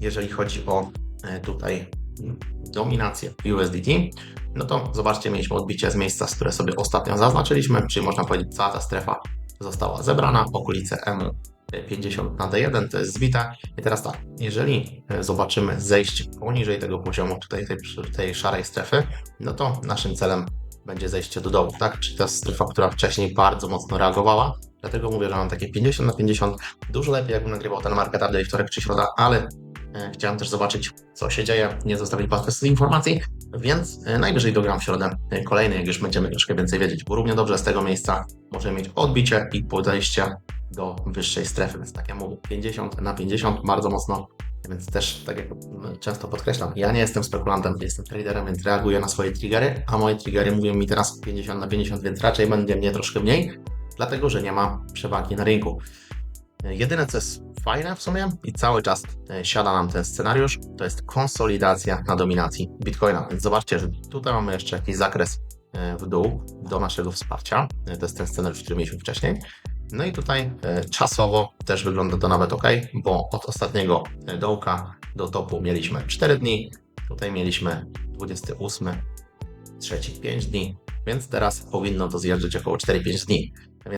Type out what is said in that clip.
jeżeli chodzi o e, tutaj dominację USDT, no to zobaczcie, mieliśmy odbicie z miejsca, z które sobie ostatnio zaznaczyliśmy, czyli można powiedzieć, cała ta strefa została zebrana, okolice M 50 na D1 to jest zbite. I teraz tak, jeżeli e, zobaczymy zejście poniżej tego poziomu, tutaj tej, tej szarej strefy, no to naszym celem będzie zejście do dołu, tak? Czyli ta strefa, która wcześniej bardzo mocno reagowała. Dlatego mówię, że mam takie 50 na 50. Dużo lepiej, jakbym nagrywał ten market update wtorek czy środa, ale chciałem też zobaczyć, co się dzieje, nie zostawić Was bez informacji, więc e, najwyżej dogram w środę e, kolejny, jak już będziemy troszkę więcej wiedzieć, bo równie dobrze z tego miejsca możemy mieć odbicie i podejście do wyższej strefy, więc tak jak mówię, 50 na 50, bardzo mocno, więc też, tak jak często podkreślam, ja nie jestem spekulantem, jestem traderem, więc reaguję na swoje triggery, a moje triggery mówią mi teraz 50 na 50, więc raczej będzie mnie troszkę mniej, dlatego, że nie ma przewagi na rynku. Jedyne, co jest fajne w sumie i cały czas e, siada nam ten scenariusz, to jest konsolidacja na dominacji Bitcoina. Więc zobaczcie, że tutaj mamy jeszcze jakiś zakres e, w dół do naszego wsparcia. E, To jest ten scenariusz, który mieliśmy wcześniej. No i tutaj czasowo też wygląda to nawet ok, bo od ostatniego dołka do topu mieliśmy 4 dni, tutaj mieliśmy 28, trzeci 5 dni, więc teraz powinno to zjeżdżać około 4-5 dni.